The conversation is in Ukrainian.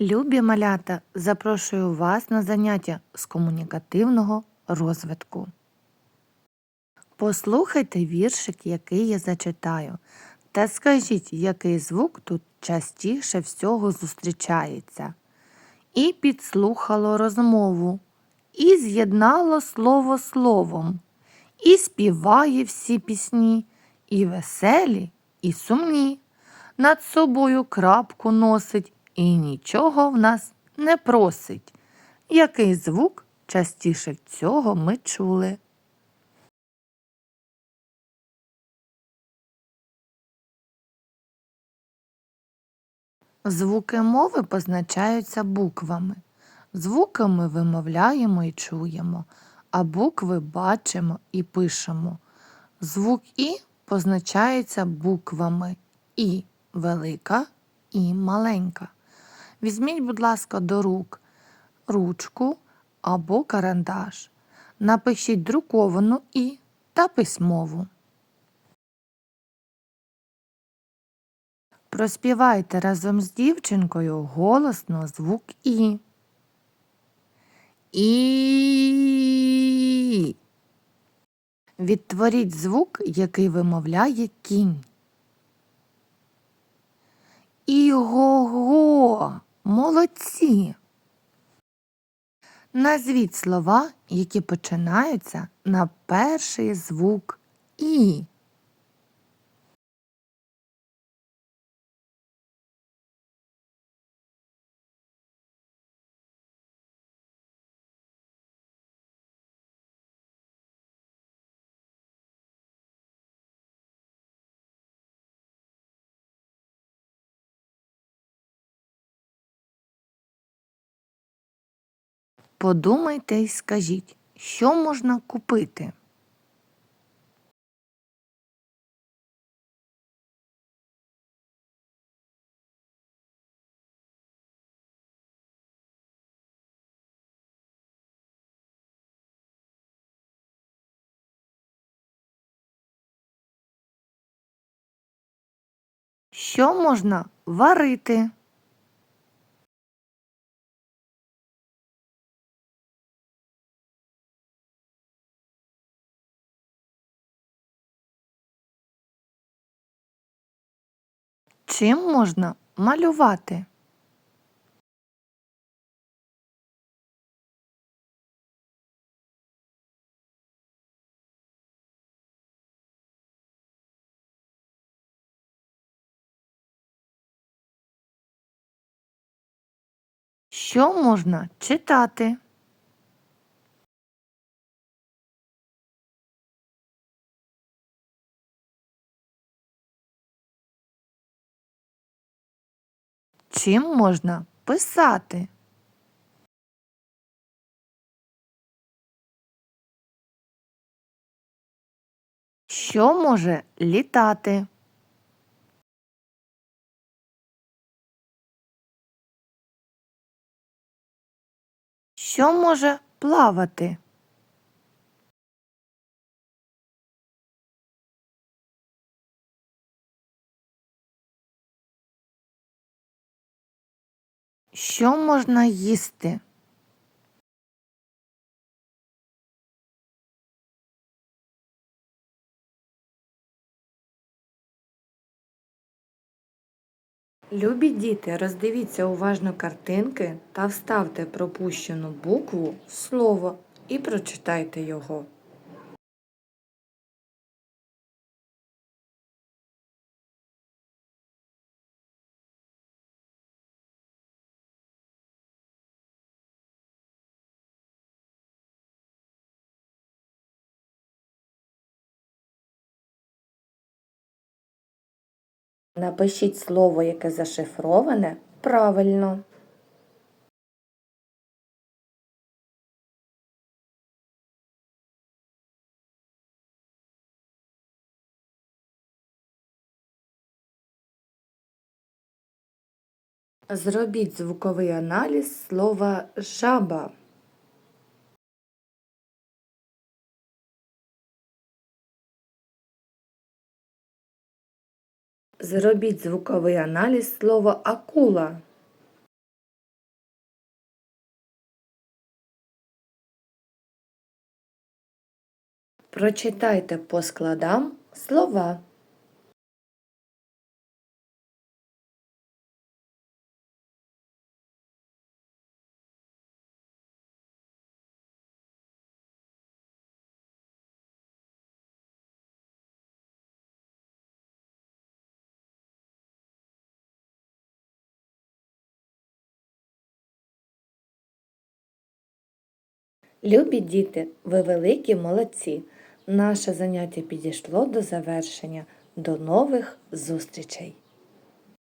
Любі малята, запрошую вас на заняття з комунікативного розвитку. Послухайте віршик, який я зачитаю, та скажіть, який звук тут частіше всього зустрічається. І підслухало розмову, і з'єднало слово словом, і співає всі пісні, і веселі, і сумні. Над собою крапку носить і нічого в нас не просить. Який звук частіше цього ми чули? Звуки мови позначаються буквами. Звуки ми вимовляємо і чуємо, а букви бачимо і пишемо. Звук І позначається буквами І велика і маленька. Візьміть, будь ласка, до рук ручку або карандаш. Напишіть друковану І та письмову. Проспівайте разом з дівчинкою голосно звук І. І. Відтворіть звук, який вимовляє кінь. Іго-го! Молодці! Назвіть слова, які починаються на перший звук І. Подумайте і скажіть, що можна купити? Що можна варити? Чим можна малювати? Що можна читати? Чим можна писати? Що може літати? Що може плавати? Що можна їсти? Любі діти, роздивіться уважно картинки та вставте пропущену букву в слово і прочитайте його. Напишіть слово, яке зашифроване, правильно. Зробіть звуковий аналіз слова жаба. Зробіть звуковий аналіз слова акула. Прочитайте по складам слова. Любі діти, ви великі молодці. Наше заняття підійшло до завершення. До нових зустрічей!